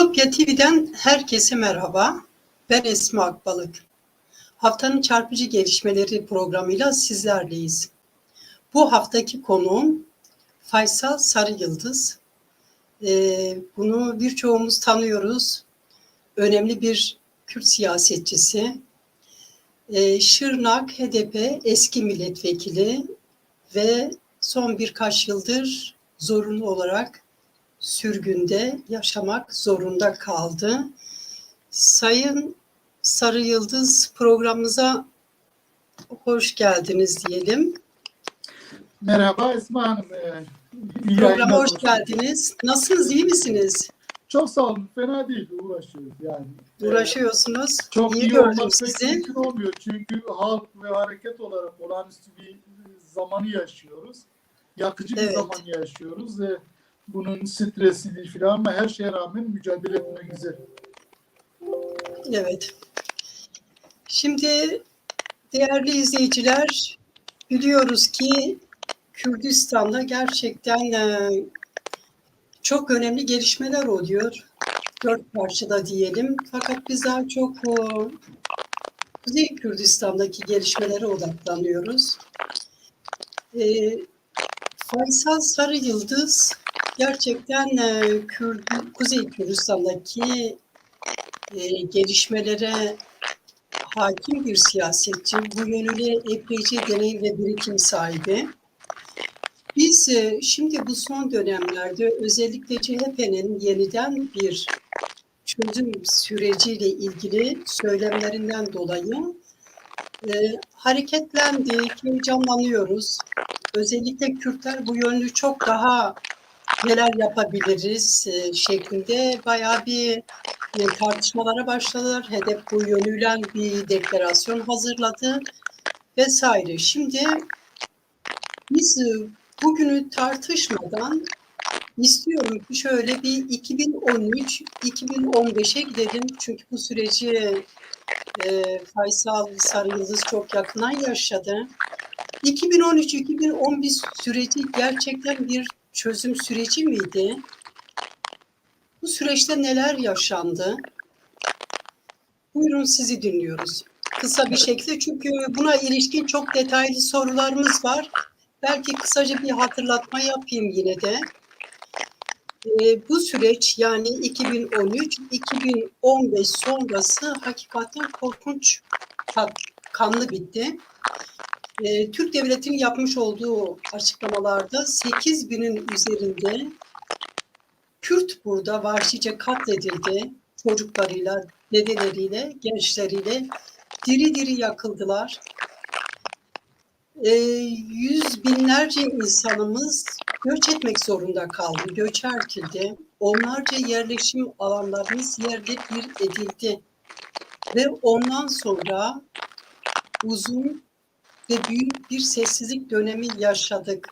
Ütopya TV'den herkese merhaba. Ben Esma Akbalık. Haftanın çarpıcı gelişmeleri programıyla sizlerleyiz. Bu haftaki konuğum Faysal Sarı Yıldız. Ee, bunu birçoğumuz tanıyoruz. Önemli bir Kürt siyasetçisi. Ee, Şırnak HDP eski milletvekili ve son birkaç yıldır zorunlu olarak sürgünde yaşamak zorunda kaldı. Sayın Sarı Yıldız programımıza hoş geldiniz diyelim. Merhaba Esma Hanım. Ee, iyi Programa hoş geldiniz. Nasılsınız, iyi misiniz? Çok sağ olun. Fena değil. Uğraşıyoruz yani. Ee, Uğraşıyorsunuz. Çok iyi iyi, gördüm sizi. mümkün olmuyor. Çünkü halk ve hareket olarak olağanüstü bir zamanı yaşıyoruz. Yakıcı bir Evet. zaman yaşıyoruz. Ve bunun stresini falan ama her şeye rağmen mücadele etmek güzel. Evet. Şimdi değerli izleyiciler biliyoruz ki Kürdistan'da gerçekten e, çok önemli gelişmeler oluyor. Dört parçada diyelim. Fakat biz daha çok o, Kuzey Kürdistan'daki gelişmelere odaklanıyoruz. E, Faysal Sarı Yıldız gerçekten e, Kürt- Kuzey Kürdistan'daki e, gelişmelere hakim bir siyasetçi. Bu yönüyle epeyce deneyim ve birikim sahibi. Biz e, şimdi bu son dönemlerde özellikle CHP'nin yeniden bir çözüm süreciyle ilgili söylemlerinden dolayı e, hareketlendik, heyecanlanıyoruz. Özellikle Kürtler bu yönlü çok daha neler yapabiliriz e, şeklinde bayağı bir e, tartışmalara başladılar. HDP bu yönüyle bir deklarasyon hazırladı vesaire. Şimdi biz e, bugünü tartışmadan istiyorum ki şöyle bir 2013-2015'e gidelim. Çünkü bu süreci e, Faysal Sarı Yıldız çok yakından yaşadı. 2013-2011 süreci gerçekten bir çözüm süreci miydi? Bu süreçte neler yaşandı? Buyurun sizi dinliyoruz. Kısa bir şekilde çünkü buna ilişkin çok detaylı sorularımız var. Belki kısaca bir hatırlatma yapayım yine de. Ee, bu süreç yani 2013-2015 sonrası hakikaten korkunç kanlı bitti. Ee, Türk Devleti'nin yapmış olduğu açıklamalarda 8 binin üzerinde Kürt burada vahşice katledildi. Çocuklarıyla, dedeleriyle, gençleriyle diri diri yakıldılar. Ee, yüz binlerce insanımız göç etmek zorunda kaldı, göç ertildi. Onlarca yerleşim alanlarımız yerle bir edildi. Ve ondan sonra uzun ve büyük bir sessizlik dönemi yaşadık.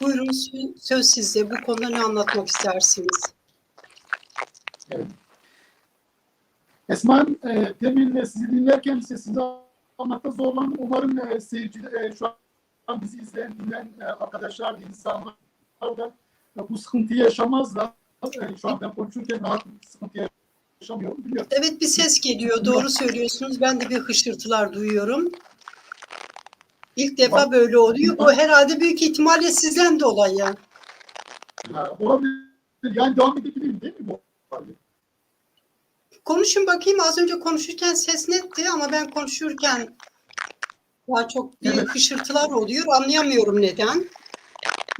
Buyurun sö- söz sizde. Bu konuda ne anlatmak istersiniz? Esma Hanım, e, demin de sizi dinlerken sesinizi almakta zorlandım. Umarım e, seyirciler, e, şu an bizi izleyen, dinleyen e, arkadaşlar, insanlar da e, bu sıkıntıyı yaşamazlar. E, şu an ben konuşurken rahat bir sıkıntı yaşamıyorum. Biliyorum. Evet bir ses geliyor. Doğru söylüyorsunuz. Ben de bir hışırtılar duyuyorum. İlk defa böyle oluyor. Bu herhalde büyük ihtimalle sizden dolayı. Ha, olabilir. Yani devam edebilirim değil mi bu? Konuşun bakayım. Az önce konuşurken ses netti ama ben konuşurken daha çok bir Evet. hışırtılar oluyor. Anlayamıyorum neden.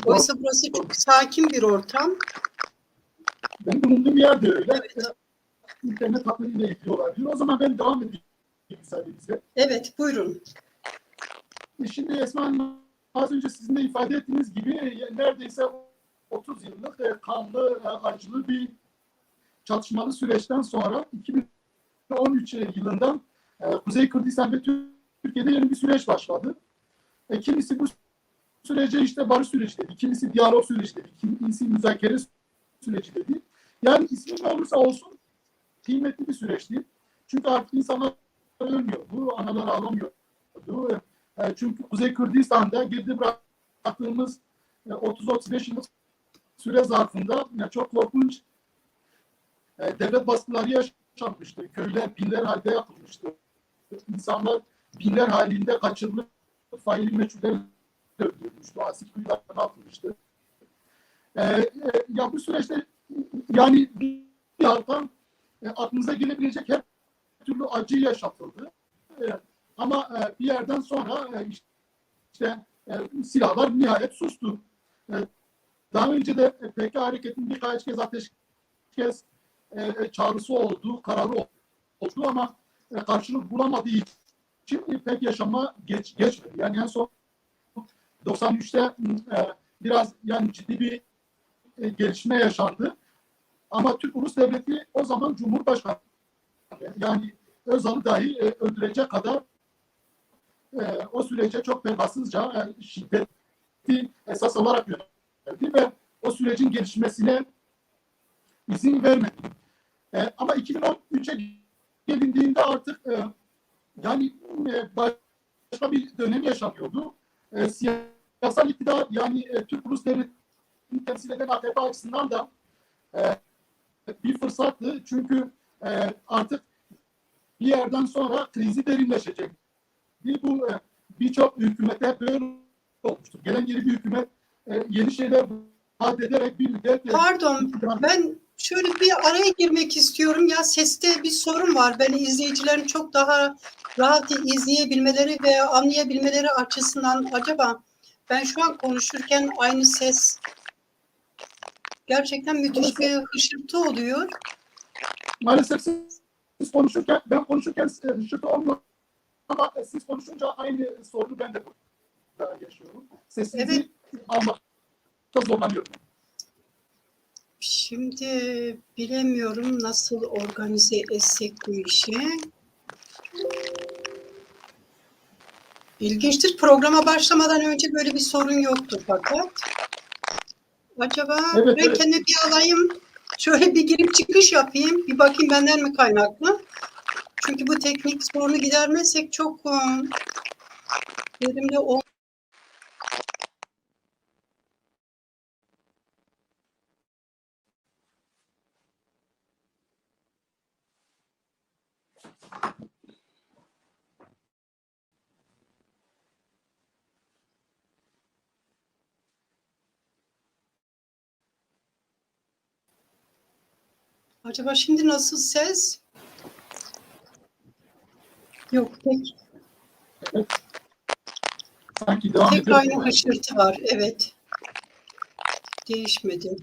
Oysa burası çok sakin bir ortam. Ben bulunduğum yerde öyle. Evet, İnternet hattıyla ilgili olabilir. O zaman ben devam edeyim müsaadenizle. evet buyurun. Şimdi Esma az önce sizin de ifade ettiğiniz gibi e, neredeyse 30 yıllık e, kanlı, e, acılı bir çatışmalı süreçten sonra 2013 yılından Kuzey Kürdistan ve Türkiye'de yeni bir süreç başladı. E, kimisi bu sürece işte barış süreci dedi, kimisi diyalog süreci dedi, kimisi müzakere süreci dedi. Yani ismi ne olursa olsun kıymetli bir süreçti. Çünkü artık insanlar ölmüyor. Bu analar ağlamıyordu. E, Çünkü Kuzey Kürdistan'da geride bıraktığımız e, 30-35 yıllık süre zarfında e, çok korkunç e, devlet baskıları yaşanmıştı. Köyler binler halde yakılmıştı. İnsanlar binler halinde kaçırılıp faili meçhuller öldürülmüştü. Asit kuyularına atılmıştı. E, e, ya bu süreçte yani bir halka e, aklınıza gelebilecek her türlü acı yaşatıldı. E, ama e, bir yerden sonra e, işte e, silahlar nihayet sustu. E, daha önce de e, PK hareketinin birkaç kez ateşkes e, e, çağrısı oldu, kararı oldu ama e, karşılık bulamadığı için pek yaşama geç, geçmedi. Yani en son 93'te e, biraz yani ciddi bir e, gelişme yaşandı. Ama Türk Ulus Devleti o zaman Cumhurbaşkanı yani Özal'ı dahi e, öldürecek kadar e, o sürece çok pervasızca e, şiddeti esas alarak yöneldi ve o sürecin gelişmesine izin vermedi. E, ama 2013'e gelindiğinde artık e, yani e, başka bir dönem yaşanıyordu. E, siyasal iktidar yani e, Türk Ulus Devleti'ni temsil eden AKP açısından da e, bir fırsattı. Çünkü e, artık bir yerden sonra krizi derinleşecek. Bir bu e, birçok hükümete böyle olmuştur. Gelen yeni bir hükümet e, yeni şeyler vaat ederek bir müddet e, Pardon, ben şöyle bir araya girmek istiyorum. Ya seste bir sorun var. Ben izleyicilerin çok daha rahat izleyebilmeleri ve anlayabilmeleri açısından acaba ben şu an konuşurken aynı ses gerçekten müthiş bir hışırtı oluyor. maalesef siz, konuşurken ben konuşurken e, şurada olmuyor ama siz konuşunca aynı sorunu ben de yaşıyorum. Sesinizi Evet. almakta zorlanıyorum. Şimdi bilemiyorum nasıl organize etsek bu işi. İlginçtir. Programa başlamadan önce böyle bir sorun yoktu fakat. Acaba Evet, ben evet. kendimi bir alayım. Şöyle bir girip çıkış yapayım. Bir bakayım benden mi kaynaklı. Çünkü bu teknik sorunu gidermezsek çok e, verimli ol. Acaba şimdi nasıl ses? Yok tek, Sanki devam tek ediyor. aynı hışırtı var. Evet. Değişmedi.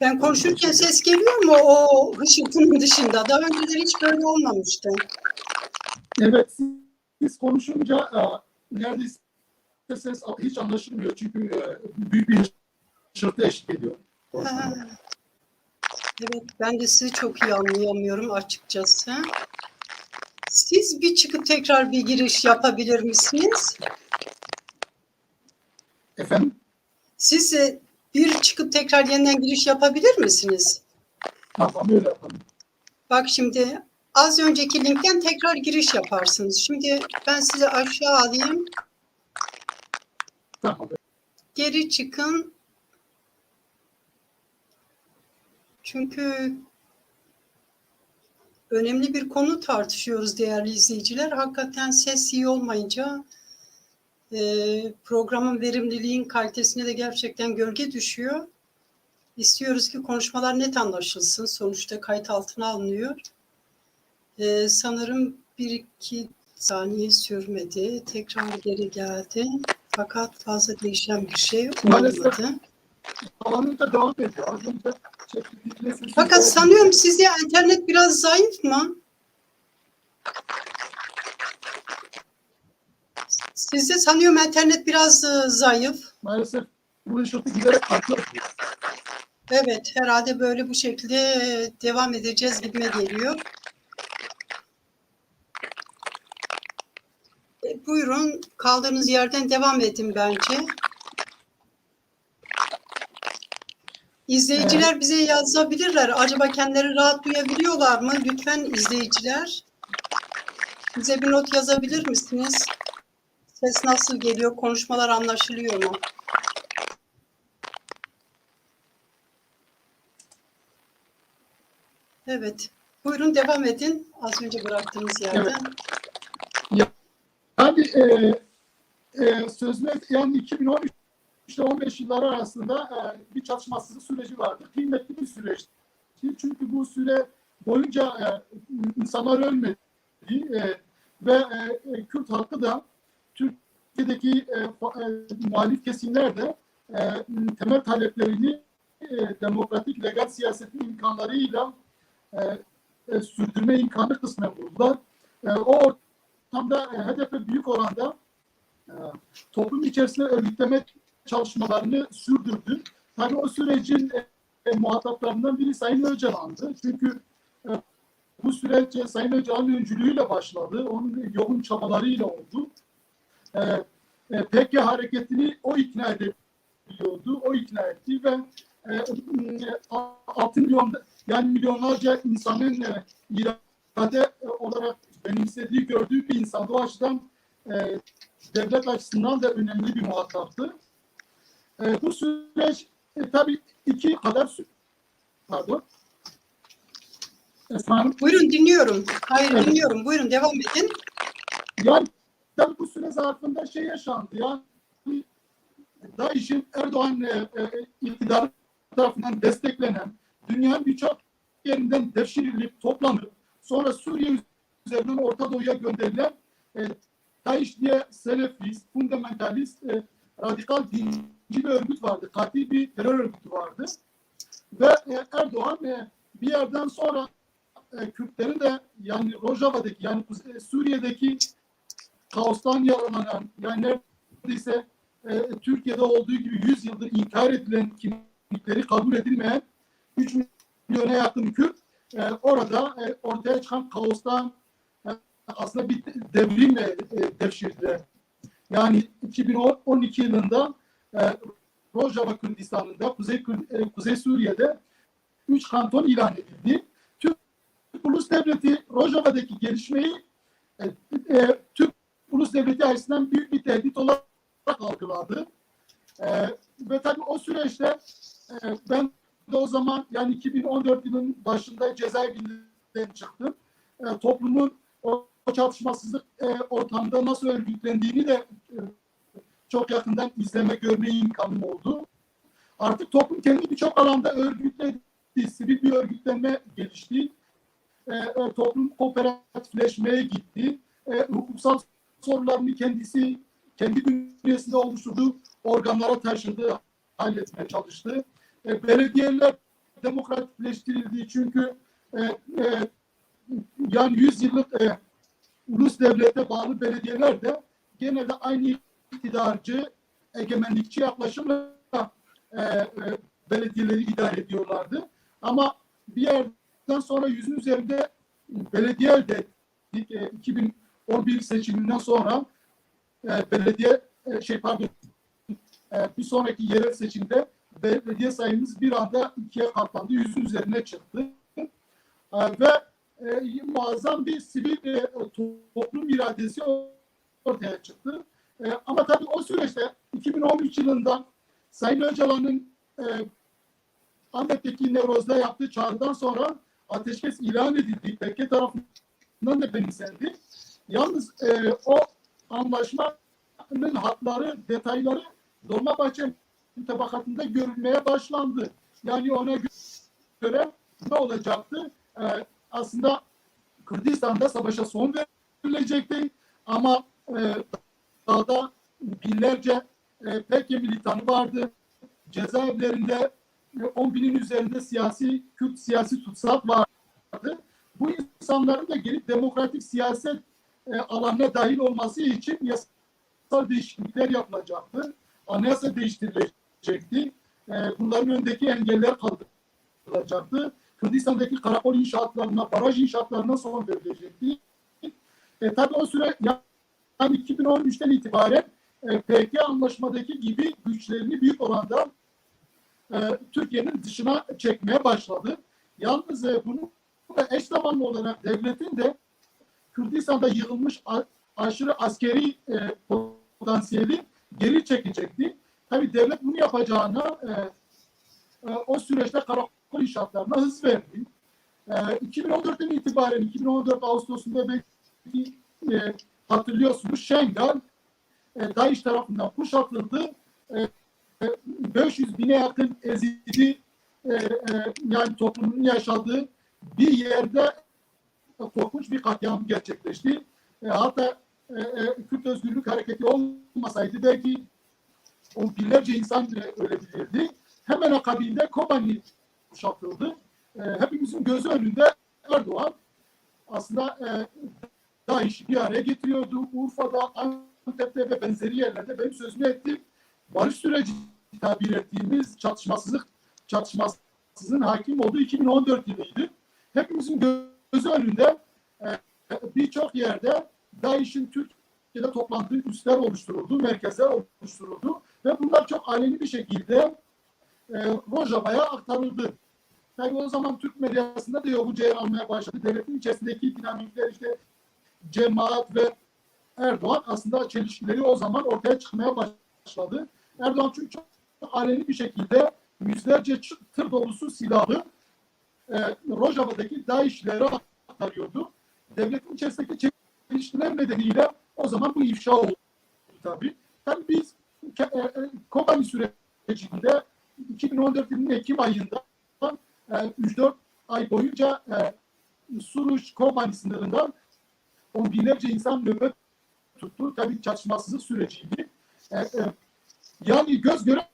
Ben konuşurken ses geliyor mu o hışırtının dışında? Daha önceleri hiç böyle olmamıştı. Evet, siz, konuşunca neredeyse ses hiç anlaşılmıyor çünkü e, büyük bir hışırtı eşlik ediyor. Ha. Evet, ben de sizi çok iyi anlayamıyorum açıkçası. Siz bir çıkıp tekrar bir giriş yapabilir misiniz? Efendim, Siz e, bir çıkıp tekrar yeniden giriş yapabilir misiniz? tamam öyle yapalım. Bak şimdi az önceki linkten tekrar giriş yaparsınız. Şimdi ben sizi aşağı alayım. Tamam. Geri çıkın. Çünkü önemli bir konu tartışıyoruz değerli izleyiciler. Hakikaten ses iyi olmayınca e, programın verimliliğin kalitesine de gerçekten gölge düşüyor. İstiyoruz ki konuşmalar net anlaşılsın. Sonuçta kayıt altına alınıyor. E, sanırım bir iki saniye sürmedi. Tekrar geri geldi. Fakat fazla değişen bir şey Maalesef. Olmadı. Alanında devam ediyor. Az önce sesiniz Fakat sanıyorum sizde internet biraz zayıf mı? Sizde sanıyorum internet biraz e, zayıf. Maalesef bu hışırtı giderek artıyor. Evet, herhalde böyle bu şekilde e, devam edeceğiz gibime geliyor. E, buyurun, kaldığınız yerden devam edin bence. İzleyiciler bize yazabilirler. Acaba kendileri rahat duyabiliyorlar mı? Lütfen izleyiciler. Bize bir not yazabilir misiniz? Ses nasıl geliyor? Konuşmalar anlaşılıyor mu? Evet. Buyurun devam edin. Az önce bıraktığınız yerden. Yani e, e, sözme yani 2013 işte 15 yılları arasında e, bir çatışmasızlık süreci vardı. Kıymetli bir süreçti. Çünkü bu süre boyunca e, insanlar ölmedi e, ve e, e, Kürt halkı da Türkiye'deki e, e, muhalif kesimler de e, temel taleplerini e, demokratik legal siyasetin imkanlarıyla e, e, sürdürme imkanı kısmen buldular. E, o ortamda e, HDP büyük oranda e, toplum içerisinde örgütleme çalışmalarını sürdürdü. Tabii o sürecin e, e, muhataplarından biri Sayın Öcalan'dı. Çünkü e, bu süreç e, Sayın Öcalan'ın öncülüğüyle başladı. Onun yoğun çabalarıyla oldu. E, e, PK hareketini o ikna edebiliyordu. O ikna etti ve e, e, 6 milyon yani milyonlarca insanın e, irade olarak benimsediği, gördüğü bir insan. O açıdan e, devlet açısından da önemli bir muhataptı. E, bu süreç e, tabii iki kadar sü- pardon. Esma Hanım. Buyurun dinliyorum. Hayır Evet. dinliyorum. Buyurun devam edin. Yani tabii bu süre zarfında şey yaşandı. Yani DAEŞ'in Erdoğan e, e, iktidarı tarafından desteklenen dünyanın birçok yerinden devşirilip toplanıp sonra Suriye üzerinden Orta Doğu'ya gönderilen e, DAEŞ diye selefist, fundamentalist, e, radikal dinci bir örgüt vardı. Katil bir terör örgütü vardı. Ve e, Erdoğan e, bir yerden sonra e, Kürtlerin de yani Rojava'daki yani Kuzey- Suriye'deki kaostan yaralanan yani neredeyse e, Türkiye'de olduğu gibi 100 yıldır inkar edilen kimlikleri kabul edilmeyen 3 milyona yakın Kürt e, orada e, ortaya çıkan kaostan e, aslında bir devrimle e, devşirdiler. Yani 2012 yılında e, Rojava Kürdistan'ında Kuzey, e, Kuzey Suriye'de 3 kanton ilan edildi. Türk Ulus Devleti Rojava'daki gelişmeyi e, e, Türk Ulus Devleti açısından büyük bir tehdit olarak algıladı. E, ve tabii o süreçte e, ben de o zaman yani 2014 yılının başında cezaevinden çıktım. E, toplumun o çatışmasızlık e, ortamda nasıl örgütlendiğini de e, çok yakından izleme, görme imkanım oldu. Artık toplum kendi birçok alanda örgütledi. Sivil bir örgütlenme gelişti. E, toplum kooperatifleşmeye gitti. E, hukuksal sorularını kendisi kendi bünyesinde oluşturduğu organlara taşıdı, halletmeye çalıştı. E, belediyeler demokratikleştirildi çünkü e, e, yani 100 yıllık e, ulus devlete bağlı belediyeler de genelde aynı iktidarcı, egemenlikçi yaklaşımla e, e, belediyeleri idare ediyorlardı. Ama bir yerden sonra yüzün üzerinde belediye elde ettik. E, 2011 seçiminden sonra e, belediye e, şey pardon e, bir sonraki yerel seçimde belediye sayımız bir anda ikiye katlandı. Yüzün üzerine çıktı. E, ve e, muazzam bir sivil e, toplum iradesi ortaya çıktı. E, ama tabii o süreçte 2013 yılında Sayın Öcalan'ın e, Ahmet'teki Nevroz'da yaptığı çağrıdan sonra ateşkes ilan edildi. PKK tarafından da benimsendi. Yalnız e, o anlaşmanın hatları, detayları Dolmabahçe tabakatında görülmeye başlandı. Yani ona göre ne olacaktı? E, aslında Kürdistan'da savaşa son verilecekti ama e, dağda binlerce e, PKK militanı vardı. Cezaevlerinde e, 10 binin üzerinde siyasi, Kürt siyasi tutsak vardı. Bu insanların da gelip demokratik siyaset e, alanına dahil olması için yasal değişiklikler yapılacaktı. Anayasa değiştirilecekti. E, bunların önündeki engeller kaldırılacaktı. Kürdistan'daki karakol inşaatlarına, baraj inşaatlarına son verilecekti. E, tabii o süre yani 2013'ten itibaren e, PK anlaşmadaki gibi güçlerini büyük oranda e, Türkiye'nin dışına çekmeye başladı. Yalnız e, bunu eş zamanlı olarak devletin de Kürdistan'da yığılmış aşırı askeri e, potansiyeli geri çekecekti. Tabii devlet bunu yapacağına e, e, o süreçte karakol inşaatlarına hız verdi. E, 2014'ten itibaren 2014 Ağustos'unda belki e, hatırlıyorsunuz Şengal e, DAEŞ tarafından kuşatıldı. E, e, 500 bine yakın Ezidi e, e, yani toplumun yaşadığı bir yerde e, korkunç bir katliam gerçekleşti. E, hatta e, e, Kürt Özgürlük Hareketi olmasaydı belki on binlerce insan ölebilirdi. Hemen akabinde Kobani kuşatıldı. E, hepimizin gözü önünde Erdoğan aslında e, DAEŞ'i bir araya getiriyordu. Urfa'da, Antep'te ve benzeri yerlerde benim sözümü ettim. Barış süreci tabir ettiğimiz çatışmasızlık çatışmasızlığın hakim olduğu 2014 yılıydı. Hepimizin gözü önünde e, birçok yerde DAEŞ'in Türkiye'de toplandığı üsler oluşturuldu, merkezler oluşturuldu ve bunlar çok aleni bir şekilde e, Rojava'ya aktarıldı. Tabii o zaman Türk medyasında da yoğunca yer almaya başladı. Devletin içerisindeki dinamikler işte cemaat ve Erdoğan aslında çelişkileri o zaman ortaya çıkmaya başladı. Erdoğan çünkü aleni bir şekilde yüzlerce tır dolusu silahı e, Rojava'daki DAEŞ'lere aktarıyordu. Devletin içerisindeki çelişkiler nedeniyle o zaman bu ifşa oldu tabii. Tabii biz e, e, Kobani sürecinde 2014 yılının Ekim ayında e, 3-4 ay boyunca e, Suruç Kobani sınırından on binlerce insan nöbet tuttu. Tabii çatışmasızlık süreciydi. E, e, yani göz göre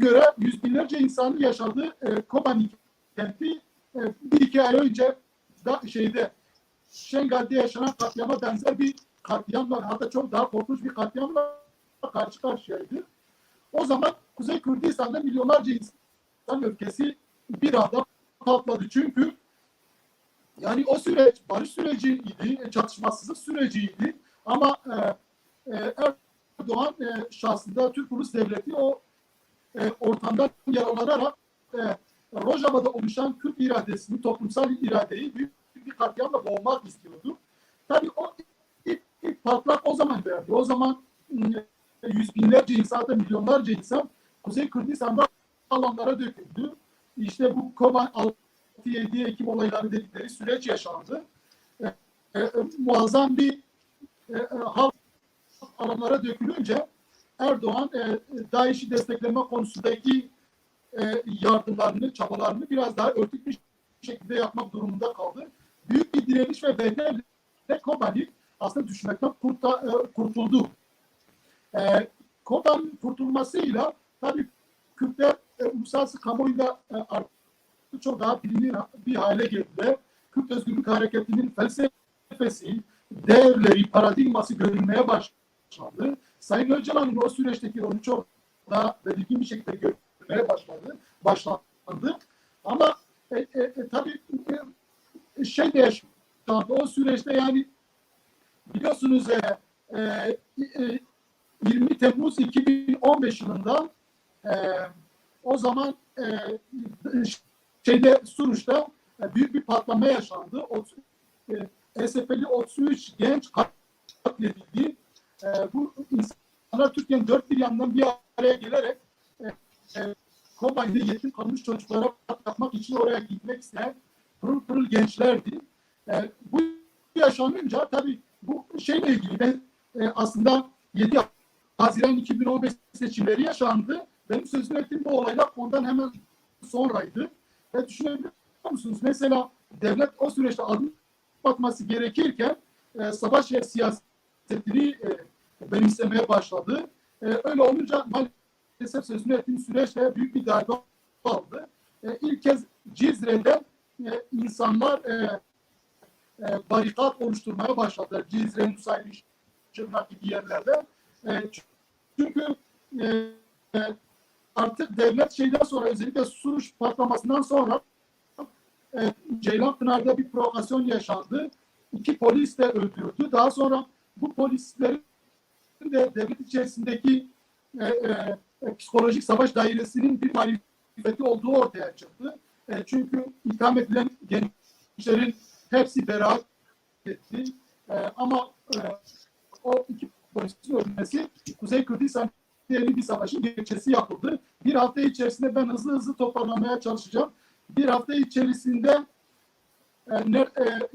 göre yüz binlerce insanın yaşadığı e, Kobani kenti e, bir iki ay önce da şeyde Şengal'de yaşanan katliama benzer bir katliamla hatta çok daha korkunç bir katliamla karşı karşıyaydı. O zaman Kuzey Kürdistan'da milyonlarca insan öfkesi bir anda patladı. Çünkü yani o süreç barış süreciydi, çatışmasızlık süreciydi. Ama e, e, Erdoğan e, şahsında Türk Ulus Devleti o e, ortamdan yararlanarak e, Rojava'da oluşan Kürt iradesini, toplumsal iradeyi büyük bir katliamla boğmak istiyordu. Tabii o ilk, ilk patlak o zaman verdi. O zaman m, yüz binlerce insan, hatta milyonlarca insan Kuzey Kürdistan'da alanlara döküldü. İşte bu Koban 6-7 Ekim olayları dedikleri süreç yaşandı. E, e, muazzam bir e, e, halk alanlara dökülünce Erdoğan e, DAEŞ'i destekleme konusundaki e, yardımlarını, çabalarını biraz daha örtük bir şekilde yapmak durumunda kaldı. Büyük bir direniş ve bedelle Kobani aslında düşmekten kurta, e, kurtuldu. E, Kobani'nin kurtulmasıyla tabii Kürtler e, uluslararası kamuoyunda e, artık çok daha bilinir bir hale geldi. Kürt Özgürlük Hareketi'nin felsefesi, değerleri, paradigması görülmeye başladı. Sayın Öcalan'ın o süreçteki rolü çok daha belirgin bir şekilde görülmeye başladı. Başlandı. Ama e, e, e, tabii e, şey de yaşandı. O süreçte yani biliyorsunuz e, e, e, 20 Temmuz 2015 yılında e, o zaman e, şeyde Suruç'ta e, büyük bir patlama yaşandı. O, e, SFL'i 33 genç katledildi. E, bu insanlar Türkiye'nin dört bir yandan bir araya gelerek e, e, Kobani'de yetim kalmış çocuklara yapmak için oraya gitmek isteyen pırıl pırıl gençlerdi. E, bu yaşanınca tabii bu şeyle ilgili ben e, aslında 7 Haziran 2015 seçimleri yaşandı. Benim sözünü ettiğim bu olaylar ondan hemen sonraydı. Ve düşünebiliyor musunuz? Mesela devlet o süreçte adım atması gerekirken e, savaş ve siyasetini e, benimsemeye başladı. E, öyle olunca maalesef sözünü ettiğim süreçte büyük bir darbe aldı. E, ilk kez Cizre'de e, insanlar e, e, barikat oluşturmaya başladılar. Cizre, Nusaybin, Şırnak gibi yerlerde. E, çünkü e, e, artık devlet şeyden sonra özellikle Suruç patlamasından sonra e, Ceylanpınar'da bir provokasyon yaşandı. İki polis de öldürüldü. Daha sonra bu polislerin de devlet içerisindeki e, e, e, psikolojik savaş dairesinin bir marifeti olduğu ortaya çıktı. E, çünkü itham edilen gençlerin hepsi beraat etti. E, ama e, o iki polisin ölmesi Kuzey Kürdistan diyelim bir savaşın geçesi yapıldı. Bir hafta içerisinde ben hızlı hızlı toparlamaya çalışacağım. Bir hafta içerisinde e, e,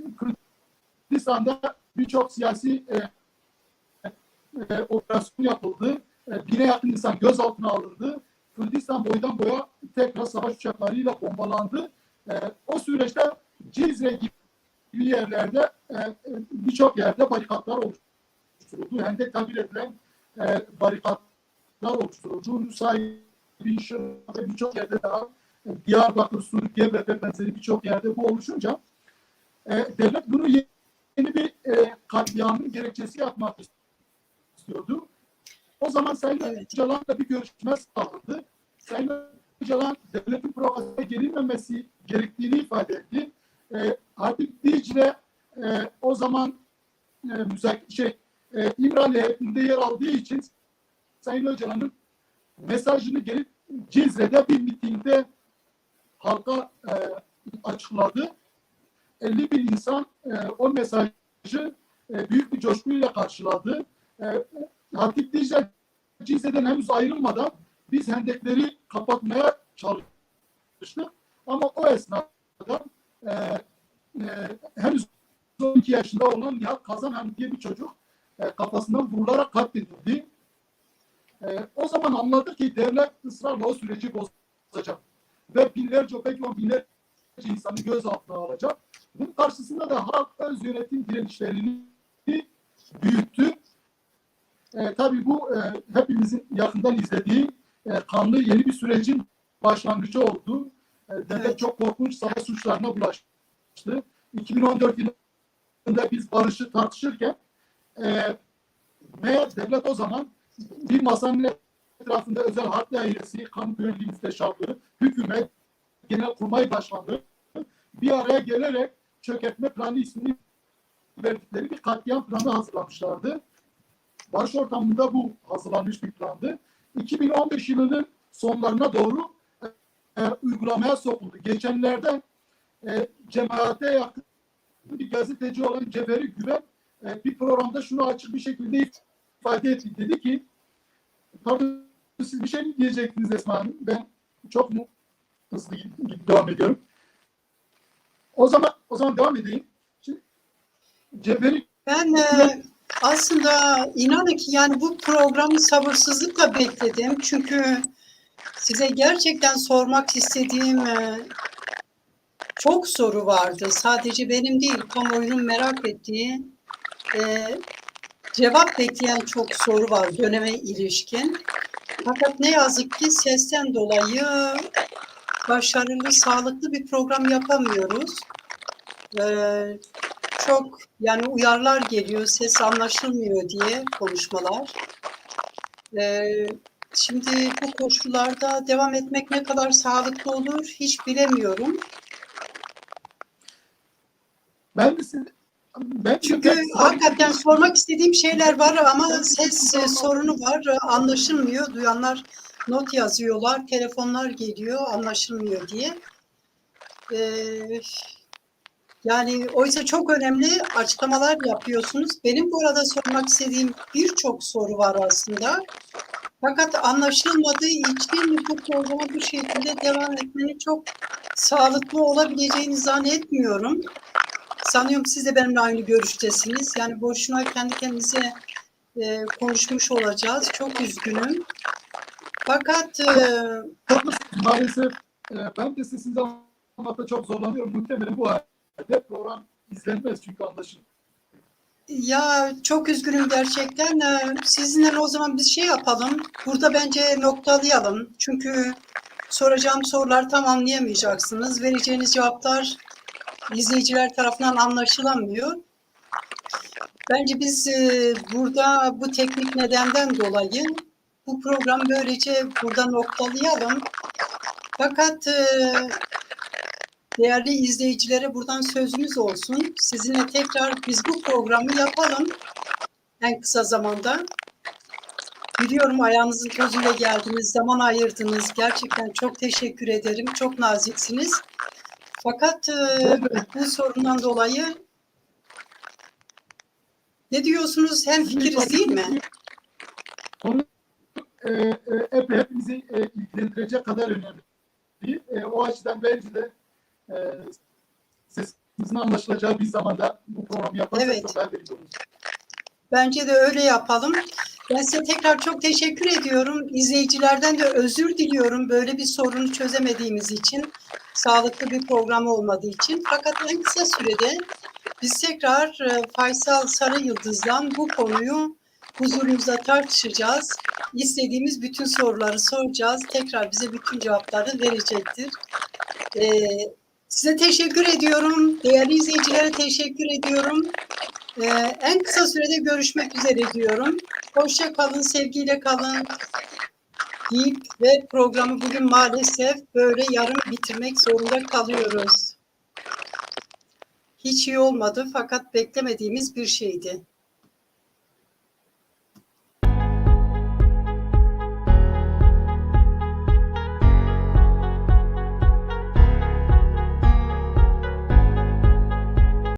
Kürdistan'da birçok siyasi e, e, operasyon yapıldı. E, bine yakın insan gözaltına alındı. Kürdistan boydan boya tekrar savaş uçaklarıyla bombalandı. E, o süreçte Cizre gibi yerlerde e, e, birçok yerde barikatlar oluşturuldu. Hendek tabir edilen e, barikatlar oluşturuldu. Nusaybin, Şırnak'ta birçok yerde daha Diyarbakır, Suriye, ve benzeri birçok yerde bu oluşunca e, devlet bunu yeni bir e, katliamın gerekçesi yapmak istiyordu. O zaman Sayın. Öcalan'la bir görüşme sağladı. Sayın Öcalan devletin provokasyona gelinmemesi gerektiğini ifade etti. E, Hatip Dicle e, o zaman e, müzak şey e, İmralı heyetinde yer aldığı için Sayın Öcalan'ın mesajını gelip Cizre'de bir mitingde halka e, açıkladı. 50 bin insan e, o mesajı e, büyük bir coşkuyla karşıladı. E, Hatip Dicle Cizre'den henüz ayrılmadan biz hendekleri kapatmaya çalıştık. Ama o esnada e, e, henüz 12 yaşında olan Nihat Kazanhan diye bir çocuk e, kafasından vurularak katledildi. E, o zaman anladık ki devlet ısrarla o süreci bozacak. Ve binlerce, belki on binlerce insanı gözaltına alacak. Bunun karşısında da halk öz yönetim direnişlerini büyüttü. E, tabii bu e, hepimizin yakından izlediği e, kanlı yeni bir sürecin başlangıcı oldu. E, devlet çok korkunç savaş suçlarına bulaştı. 2014 yılında biz barışı tartışırken e, meğer devlet o zaman bir masanın etrafında özel harp dairesi, kamu güvenliği müsteşarlığı, hükümet, genelkurmay başkanlığı bir araya gelerek çökertme planı ismini verdikleri bir katliam planı hazırlamışlardı. Barış ortamında bu hazırlanmış bir plandı. 2015 yılının sonlarına doğru e, uygulamaya sokuldu. Geçenlerde e, cemaate yakın bir gazeteci olan Cevheri Güven e, bir programda şunu açık bir şekilde ifade etti. Dedi ki tabii siz bir şey mi diyecektiniz Esma Hanım? Ben çok mu hızlı devam ediyorum. O zaman o zaman devam edeyim. Şimdi Cevheri Ben e, aslında inanın ki yani bu programı sabırsızlıkla bekledim. Çünkü size gerçekten sormak istediğim e, çok soru vardı. Sadece benim değil, kamuoyunun merak ettiği, e, cevap bekleyen çok soru var döneme ilişkin. Fakat ne yazık ki sesten dolayı başarılı, sağlıklı bir program yapamıyoruz. Ee, çok yani uyarlar geliyor, ses anlaşılmıyor diye konuşmalar. Ee, şimdi bu koşullarda devam etmek ne kadar sağlıklı olur hiç bilemiyorum. ben de siz ben Çünkü hakikaten sormak istediğim şeyler var ama ses e, sorunu var, e, anlaşılmıyor. Duyanlar not yazıyorlar, telefonlar geliyor, anlaşılmıyor diye. Ee, yani oysa çok önemli açıklamalar yapıyorsunuz. Benim bu arada sormak istediğim birçok soru var aslında. Fakat anlaşılmadığı için bu programa bu şekilde devam etmenin çok sağlıklı olabileceğini zannetmiyorum. Sanıyorum siz de benimle aynı görüştesiniz. Yani boşuna kendi kendimize e, konuşmuş olacağız. Çok üzgünüm. Fakat e. Maalesef e, ben de sizinle anlatmakta çok zorlanıyorum. Muhtemelen bu halde program izlenmez çünkü anlaşılır. ya çok üzgünüm gerçekten. E, sizinle o zaman biz şey yapalım. Burada bence noktalayalım. Çünkü soracağım sorular tam anlayamayacaksınız. Vereceğiniz cevaplar izleyiciler tarafından anlaşılamıyor. Bence biz e, burada bu teknik nedenden dolayı bu program böylece burada noktalayalım. Fakat e, değerli izleyicilere buradan sözümüz olsun. Sizinle tekrar biz bu programı yapalım en kısa zamanda. Biliyorum ayağınızın közüyle geldiniz, zaman ayırdınız. Gerçekten çok teşekkür ederim. Çok naziksiniz. Fakat e, bu sorundan dolayı ne diyorsunuz? Hem fikiriz değil mi? Konu e, e, epey hepimizi e, ilgilendirecek kadar önemli. E, o açıdan bence de e, ses sizin anlaşılacağı bir zamanda bu programı yaparsak Evet. çok daha verimli olur. Bence de öyle yapalım. Ben size tekrar çok teşekkür ediyorum. İzleyicilerden de özür diliyorum böyle bir sorunu çözemediğimiz için. Sağlıklı bir program olmadığı için. Fakat en kısa sürede biz tekrar e, Faysal Sarı Yıldız'dan bu konuyu huzurumuzda tartışacağız. İstediğimiz bütün soruları soracağız. Tekrar bize bütün cevapları verecektir. Ee, size teşekkür ediyorum. Değerli izleyicilere teşekkür ediyorum. Ee, en kısa sürede görüşmek üzere diyorum. Hoşça kalın, sevgiyle kalın deyip ve programı bugün maalesef böyle yarım bitirmek zorunda kalıyoruz. Hiç iyi olmadı fakat beklemediğimiz bir şeydi.